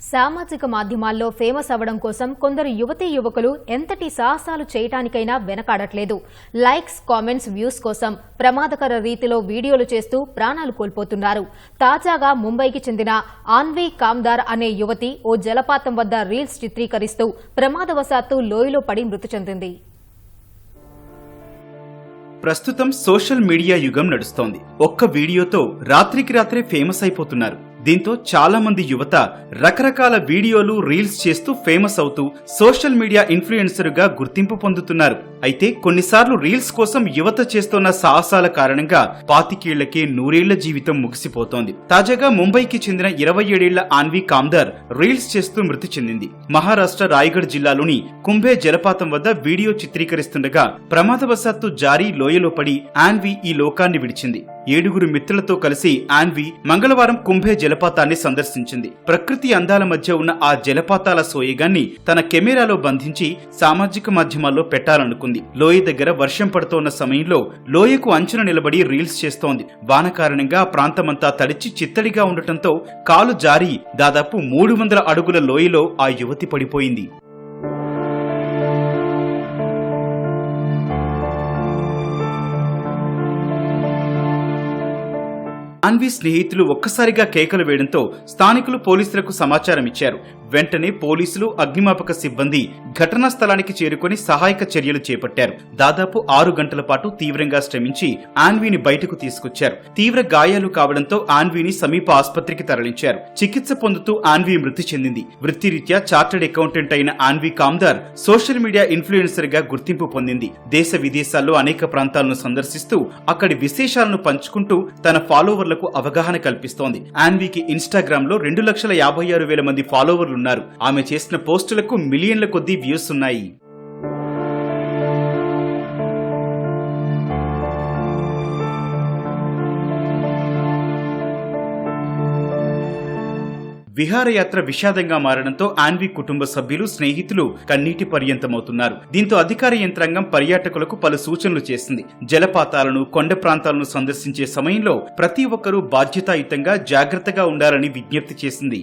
సామాజిక మాధ్యమాల్లో ఫేమస్ అవ్వడం కోసం కొందరు యువతీ యువకులు ఎంతటి సాహసాలు చేయటానికైనా వెనకాడట్లేదు. లైక్స్ కామెంట్స్ వ్యూస్ కోసం ప్రమాదకర రీతిలో వీడియోలు చేస్తూ ప్రాణాలు కోల్పోతున్నారు. తాజాగా ముంబైకి చెందిన ఆన్వి కామ్దార్ అనే యువతి ఓ జలపాతం వద్ద రీల్స్ చిత్రీకరిస్తూ ప్రమాదవశాత్తు లోయలో పడి మృతి చెందింది. ప్రస్తుతం సోషల్ మీడియా యుగం నడుస్తోంది. ఒక్క వీడియోతో రాత్రికి రాత్రే ఫేమస్ అయిపోతున్నారు. దీంతో చాలా మంది యువత రకరకాల వీడియోలు రీల్స్ చేస్తూ ఫేమస్ అవుతూ సోషల్ మీడియా ఇన్ఫ్లుయెన్సర్గా గుర్తింపు పొందుతున్నారు. అయితే కొన్నిసార్లు రీల్స్ కోసం యువత చేస్తున్న సాహసాల కారణంగా పాతికేళ్ళకే నూరేళ్ళ జీవితం ముగిసిపోతోంది. తాజాగా ముంబైకి చెందిన ఇరవై ఏడేళ్ళ ఆన్వి కామ్దార్ రీల్స్ చేస్తూ మృతి చెందింది. మహారాష్ట్ర రాయగఢ్ జిల్లాలోని కుంభే జలపాతం వద్ద వీడియో చిత్రీకరిస్తుండగా ప్రమాదవశాత్తు జారీ లోయలో పడి ఆన్వి ఈ లోకాన్ని విడిచింది. ఏడుగురు మిత్రులతో కలిసి ఆన్వి మంగళవారం కుంభే జలపాతాన్ని సందర్శించింది. ప్రకృతి అందాల మధ్య ఉన్న ఆ జలపాతాల సోయగాన్ని తన కెమెరాలో బంధించి సామాజిక మాధ్యమాల్లో పెట్టాలనుకుంది. లోయ దగ్గర వర్షం పడుతోన్న సమయంలో లోయకు అంచున నిలబడి రీల్స్ చేస్తోంది. వాన కారణంగా ప్రాంతమంతా తడిచి చిత్తడిగా ఉండటంతో కాలు జారి దాదాపు మూడు వందల అడుగుల లోయలో ఆ యువతి పడిపోయింది. అన్వి స్నేహితులు ఒక్కసారిగా కేకలు వేయడంతో స్థానికులు పోలీసులకు సమాచారం ఇచ్చారు. వెంటనే పోలీసులు అగ్నిమాపక సిబ్బంది ఘటనా స్థలానికి చేరుకొని సహాయక చర్యలు చేపట్టారు. దాదాపు ఆరు గంటల పాటు తీవ్రంగా శ్రమించి ఆన్వీని బయటకు తీసుకొచ్చారు. తీవ్ర గాయాలు కావడంతో ఆన్వీని సమీప ఆసుపత్రికి తరలించారు. చికిత్స పొందుతూ ఆన్వీ మృతి చెందింది. వృత్తిరీత్యా చార్టర్డ్ అకౌంటెంట్ అయిన ఆన్వీ కామ్దార్ సోషల్ మీడియా ఇన్ఫ్లుయెన్సర్గా గుర్తింపు పొందింది. దేశ విదేశాల్లో అనేక ప్రాంతాలను సందర్శిస్తూ అక్కడి విశేషాలను పంచుకుంటూ తన ఫాలోవర్లకు అవగాహన కల్పిస్తోంది. ఆన్వీకి ఇన్స్టాగ్రామ్లో రెండు లక్షల యాభై ఆరు వేల మంది ఫాలోవర్లున్నారు. ఆమె చేసిన పోస్టులకు మిలియన్ల కొద్దీ వ్యూస్ ఉన్నాయి. విహారయాత్ర విషాదంగా మారడంతో ఆన్వి కుటుంబ సభ్యులు స్నేహితులు కన్నీటి పర్యంతమవుతున్నారు. దీంతో అధికార యంత్రాంగం పర్యాటకులకు పలు సూచనలు చేసింది. జలపాతాలను కొండ ప్రాంతాలను సందర్శించే సమయంలో ప్రతి ఒక్కరూ బాధ్యతాయుతంగా జాగ్రత్తగా ఉండాలని విజ్ఞప్తి చేసింది.